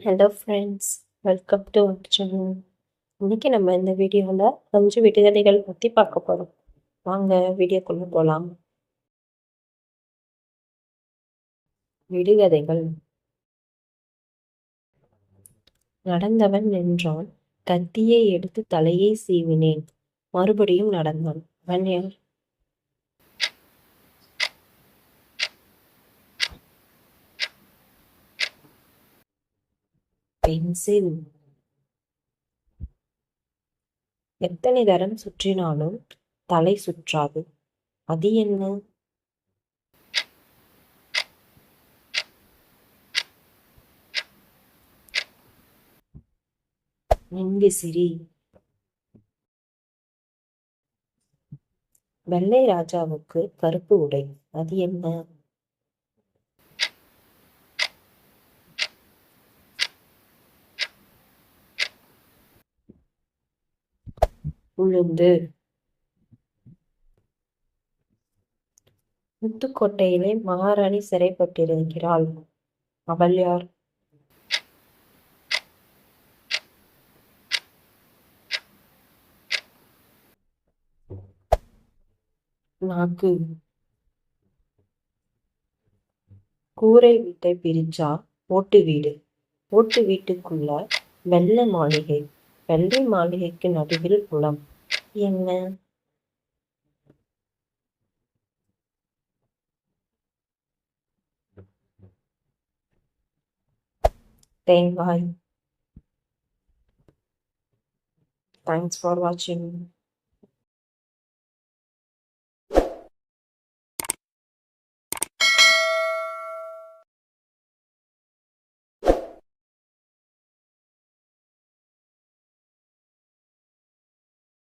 Hello friends welcome to our channel இன்றைக்கி நம்ம இந்த வீடியோவில் அஞ்சு விடுகதைகள் பற்றி பார்க்க போகிறோம் வாங்க வீடியோக்குள்ளே போகலாம் விடுகதைகள் நடந்தவன் நின்றான். கத்தியை எடுத்து தலையை சீவினேன். மறுபடியும் நடந்தான். அவன் யார்? பென்சில் எத்தனை தரம் சுற்றினாலும் தலை சுற்றாது. அது என்ன? மின்விசிறி வெள்ளை ராஜாவுக்கு கருப்பு உடை. அது என்ன? உழுந்து முத்துக்கோட்டையிலே மகாராணி சிறைப்பட்டிருக்கிறாள். அவள் யார்? நாக்கு. கூரை வீட்டை பிரிச்சா ஓட்டு வீடு. ஓட்டு வீட்டுக்குள்ள வெள்ளை மாளிகை. வெள்ளை மாளிகைக்கு நடுவில் குளம். என்ன? தேங்காய் தேங்க்ஸ் ஃபார் வாட்சிங்